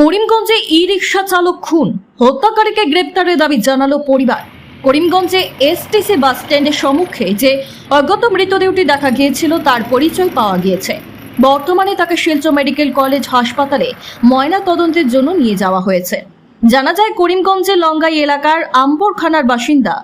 করিমগঞ্জে ই রিক্সা চালক খুন। হত্যাকারীকে গ্রেপ্তারের দাবি জানালো পরিবার। করিমগঞ্জে এসটিসি বাস স্ট্যান্ডের সম্মুখে যে অজ্ঞাত মৃতদেহটি দেখা গিয়েছিল, তার পরিচয় পাওয়া গিয়েছে। বর্তমানে তাকে শিলচর মেডিকেল কলেজ হাসপাতালে ময়না তদন্তের জন্য নিয়ে যাওয়া হয়েছে। জানা যায়, করিমগঞ্জের লঙ্গাই এলাকার আম্বরখানার বাসিন্দা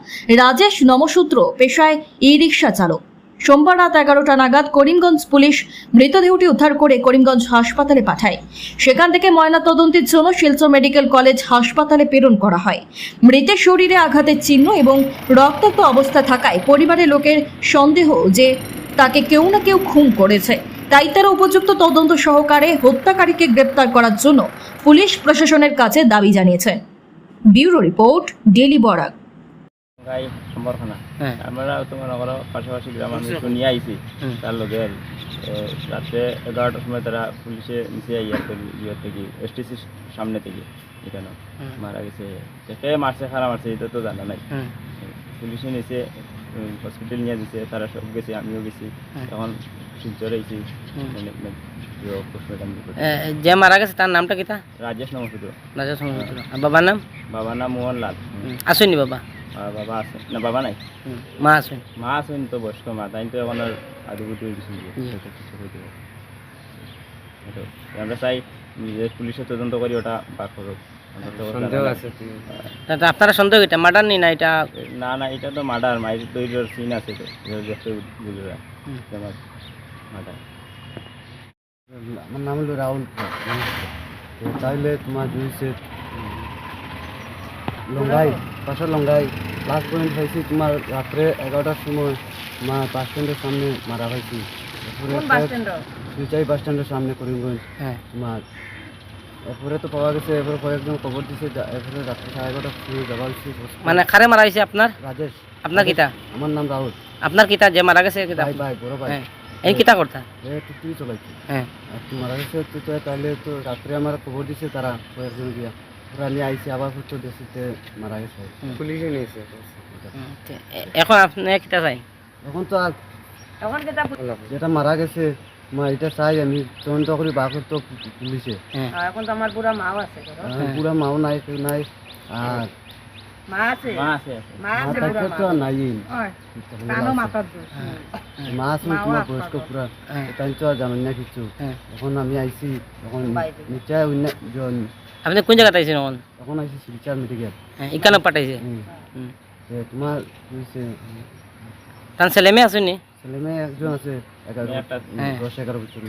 রাজেশ নমসূত্র পেশায় ই রিক্সা চালক। সোমবার রাত এগারোটা নাগাদ করিমগঞ্জ পুলিশ মৃতদেহটি উদ্ধার করে করিমগঞ্জ হাসপাতালে পাঠায়। সেখান থেকে ময়নাতদন্তের জন্য শিলচর মেডিকেল কলেজ হাসপাতালে প্রেরণ করা হয়। মৃতের শরীরে আঘাতের চিহ্ন এবং রক্তাক্ত অবস্থা থাকায় পরিবারের লোকের সন্দেহ যে তাকে কেউ না কেউ খুন করেছে। তাই তারা উপযুক্ত তদন্ত সহকারে হত্যাকারীকে গ্রেপ্তার করার জন্য পুলিশ প্রশাসনের কাছে দাবি জানিয়েছে। Bureau report daily Barak. গাই সম্বরখানা হ্যাঁ। আমরা তোমার নগর পাশাপাশি গ্রামের মানুষ নিয়ে আইছি হুম। তার লগে এ, রাত্রে এগারোটার সময় তারা পুলিশে নিচে আইয়া থেকে এসটিসির সামনে থেকে এখানে মারা গেছে। কে মারছে খারাপ মারছে এটা তো জানা নাই। পুলিশে নিচে হসপিটাল নিয়ে দিছে তারা সব গেছে আমিও গেছি। তখন শিলচর। পোস্টমর্টম এ, যে মারা গেছে তার নামটা কিতা রাজেশ নমস্ত রাজা সমস্ত বাবার নাম? বাবার নাম মোহন লাল আসেনি বাবা? আর বাবা আছে? না বাবা নাই? মা আসেন মা আছেন তো বয়স্ক মা তাই তো হয়ে কিছু। এটাও। আমরা চাই যে পুলিশে তদন্ত করি ওটা বার করুক আপনারা সন্দেহ এটা মার্ডার নি না এটা? না না এটা তো মার্ডার। মায়ের তৈরির সিন আছে তো। আমার মার্ডার। আমার নাম হলো রাহুল। কুমার। তো তাহলে তোমার জুইছে লঙ্গাই পাশা লঙ্গাই। লাস্ট পয়েন্ট হয়েছি তোমার রাত্রে এগারোটার সময় মা বাস স্ট্যান্ডের সামনে মারা হয়েছি। সুইচাই বাস স্ট্যান্ডের সামনে করিমগঞ্জ। হ্যাঁ। তোমার এরপরে তো পাওয়া গেছে এরপরে কয়েকজন খবর দিছে এরপরে রাত্রে সাড়ে এগারোটার সময় যাওয়া হয়েছে। মানে খারে মারা হয়েছে আপনার? রাজেশ। আপনার কিতা? আমার নাম রাহুল। আপনার কিতা? যে মারা গেছে কিতা? ভাই ভাই বড় ভাই। হ্যাঁ। এই কিতা করতা? এ টুকটুকি চলাইছে। হ্যাঁ। আর তো মারা গেছে তো তাহলে তো রাত্রে আমার খবর দিছে তারা কয়েকজন গিয়া। ওরা নিয়ে আইসি আবার ফুটো দেশিতে মারা গেছে। পুলিশে নিয়েছে হুম, এখন আপনি কিতা চাই? এখন তো আর যেটা মারা গেছে মা এটা চাই আমি তদন্ত করি বার করতো পুলিশে। হ্যাঁ। এখন তো আমার বুড়া মাও আছে। পুরা মাও নাই কেউ নাই আর মা আছে? মা আছে আছে। মা মা আছে বুড়া থাকতে তো মা আর নাই। ওই, কানো মাথার দোষ। মা আছে মাও তোমার আছে। বয়স্ক। পুরা। হ্যাঁ। তো জানেন না কিছু। হ্যাঁ। এখন আমি আইছি এখন। নিশ্চয় অন্য জন- আপনি কোন জায়গাতে আইছেন এখন? এখন আইছি শিলচার মেডিকেল হ্যাঁ এখানে পাঠাইছে? তোমার তার ছেলে মেয়ে আসেনি ছেলে মেয়ে একজন আছে এগারো হ্যাঁ। দশ এগারো বছর।